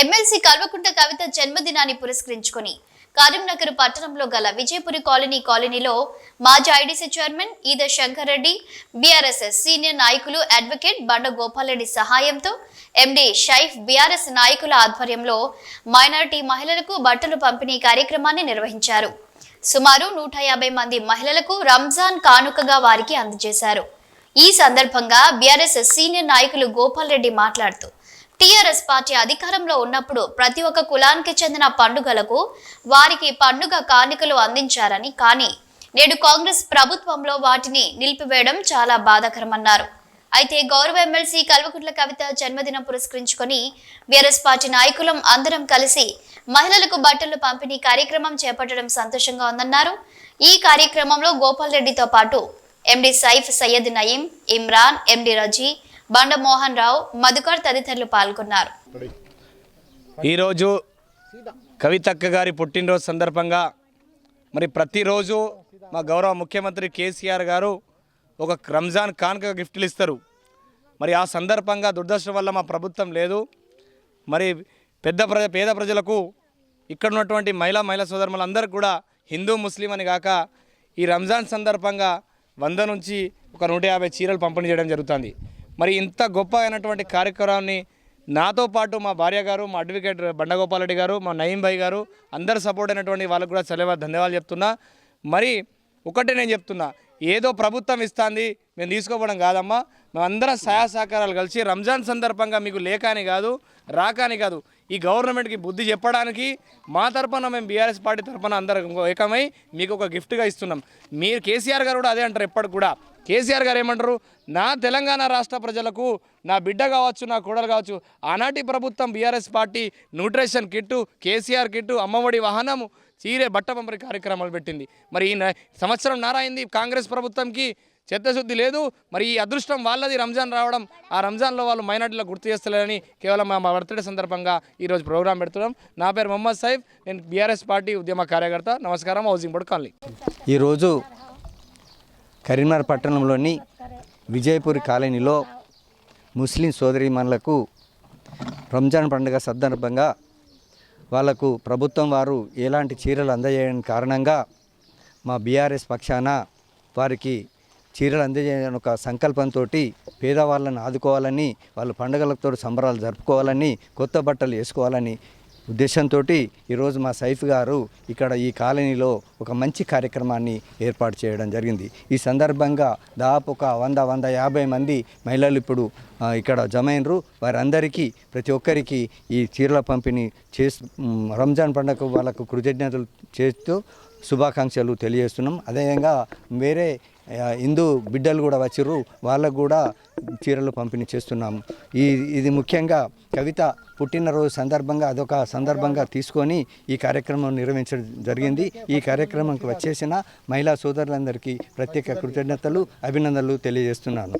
MLC Kalvakuntla కవిత జన్మదినాన్ని పురస్కరించుకుని కరీంనగర్ పట్టణంలో గల విజయపురి కాలనీ కాలనీలో మాజీ IDC chairman Eda Shankar Reddy BRS senior నాయకులు అడ్వకేట్ బండ గోపాలరెడ్డి సహాయంతో ఎండి షైఫ్ బీఆర్ఎస్ నాయకుల ఆధ్వర్యంలో మైనారిటీ మహిళలకు బట్టలు పంపిణీ కార్యక్రమాన్ని నిర్వహించారు. సుమారు నూట యాభై మంది మహిళలకు రంజాన్ కానుకగా వారికి అందజేశారు. ఈ సందర్భంగా బీఆర్ఎస్ సీనియర్ నాయకులు గోపాల్ రెడ్డి మాట్లాడుతూ టీఆర్ఎస్ పార్టీ అధికారంలో ఉన్నప్పుడు ప్రతి ఒక్క కులానికి చెందిన పండుగలకు వారికి పండుగ కానుకలు అందించారని కానీ నేడు కాంగ్రెస్ ప్రభుత్వంలో వాటిని నిలిపివేయడం చాలా బాధాకరమన్నారు. అయితే గౌరవ ఎమ్మెల్సీ కల్వకుంట్ల కవిత జన్మదినం పురస్కరించుకొని బీఆర్ఎస్ పార్టీ నాయకులం అందరం కలిసి మహిళలకు బట్టలు పంపిణీ కార్యక్రమం చేపట్టడం సంతోషంగా ఉందన్నారు. ఈ కార్యక్రమంలో గోపాల్ రెడ్డితో పాటు ఎండి సైఫ్ సయ్యద్ నయీం ఇమ్రాన్ ఎండి రజీ బండ మోహన్ రావు మధుకర్ తదితరులు పాల్గొన్నారు. ఈరోజు కవితక్క గారి పుట్టినరోజు సందర్భంగా మరి ప్రతిరోజు మా గౌరవ ముఖ్యమంత్రి కేసీఆర్ గారు ఒక రంజాన్ కానుక గిఫ్ట్లు ఇస్తారు. మరి ఆ సందర్భంగా దుర్దర్శన వల్ల మా ప్రభుత్వం లేదు. మరి పెద్ద ప్రజ పేద ప్రజలకు ఇక్కడ ఉన్నటువంటి మహిళా మహిళా సోదరులందరూ కూడా హిందూ ముస్లిం అని కాక ఈ రంజాన్ సందర్భంగా వంద నుంచి ఒక నూట యాభై చీరలు పంపిణీ చేయడం జరుగుతుంది. మరి ఇంత గొప్ప అయినటువంటి కార్యక్రమాన్ని నాతో పాటు మా భార్య గారు మా అడ్వకేట్ బండగోపాలరెడ్డి గారు మా నయీం భాయ్ గారు అందరు సపోర్ట్ అయినటువంటి వాళ్ళకు కూడా సెలవు ధన్యవాదాలు చెప్తున్నా. మరి ఒకటే నేను చెప్తున్నా ఏదో ప్రభుత్వం ఇస్తుంది మేము తీసుకోవడం కాదమ్మా. మేమందరం సహాయ సహకారాలు కలిసి రంజాన్ సందర్భంగా మీకు లేక అని కాదు రాక అని కాదు ఈ గవర్నమెంట్కి బుద్ధి చెప్పడానికి మా తరపున మేము బీఆర్ఎస్ పార్టీ తరపున అందరం ఏకమై మీకు ఒక గిఫ్ట్గా ఇస్తున్నాం. మీరు కేసీఆర్ గారు కూడా అదే అంటారు ఎప్పటికి కూడా. కేసీఆర్ గారు ఏమంటారు? నా తెలంగాణ రాష్ట్ర ప్రజలకు నా బిడ్డ కావచ్చు నా కోడలు కావచ్చు ఆనాటి ప్రభుత్వం BRS party nutrition kit KCR kit Amma Odi వాహనము చీరే బట్ట పంపిణీ కార్యక్రమాలు పెట్టింది. మరి ఈ సంవత్సరం నారాయింది కాంగ్రెస్ ప్రభుత్వంకి చిత్తశుద్ధి లేదు. మరి ఈ అదృష్టం వాళ్ళది. రంజాన్ రావడం ఆ రంజాన్లో వాళ్ళు మైనార్టీలో గుర్తు చేస్తలేరని కేవలం మా బర్త్డే సందర్భంగా ఈరోజు ప్రోగ్రాం పెడుతున్నాం. నా పేరు మొహమ్మద్ సైఫ్. నేను బీఆర్ఎస్ పార్టీ ఉద్యమ కార్యకర్త నమస్కారం హౌసింగ్ బోర్డు కాలనీ. ఈరోజు కరీంనగర్ పట్టణంలోని విజయపూర్ కాలనీలో ముస్లిం సోదరీమణులకు రంజాన్ పండుగ సందర్భంగా వాళ్ళకు ప్రభుత్వం వారు ఎలాంటి చీరలు అందజేయని కారణంగా మా బీఆర్ఎస్ పక్షాన వారికి చీరలు అందజేయాలని ఒక సంకల్పంతో పేదవాళ్ళని ఆదుకోవాలని వాళ్ళ పండుగలతో సంబరాలు జరుపుకోవాలని కొత్త బట్టలు వేసుకోవాలని ఉద్దేశంతో ఈరోజు మా సైఫ్ గారు ఇక్కడ ఈ కాలనీలో ఒక మంచి కార్యక్రమాన్ని ఏర్పాటు చేయడం జరిగింది. ఈ సందర్భంగా దాదాపు ఒక వంద వంద యాభై మంది మహిళలు ఇప్పుడు ఇక్కడ జమైనరు వారందరికీ ప్రతి ఒక్కరికి ఈ చీరల పంపిణీ చేసి రంజాన్ పండుగ వాళ్ళకు కృతజ్ఞతలు చేస్తూ శుభాకాంక్షలు తెలియజేస్తున్నాం. అదేవిధంగా వేరే హిందూ బిడ్డలు కూడా వచ్చిర్రు. వాళ్ళకు కూడా చీరలు పంపిణీ చేస్తున్నాము. ఈ ఇది ముఖ్యంగా కవిత పుట్టినరోజు సందర్భంగా అదొక సందర్భంగా తీసుకొని ఈ కార్యక్రమం నిర్వహించడం జరిగింది. ఈ కార్యక్రమంకి వచ్చేసిన మహిళా సోదరులందరికీ ప్రత్యేక కృతజ్ఞతలు అభినందనలు తెలియజేస్తున్నాను.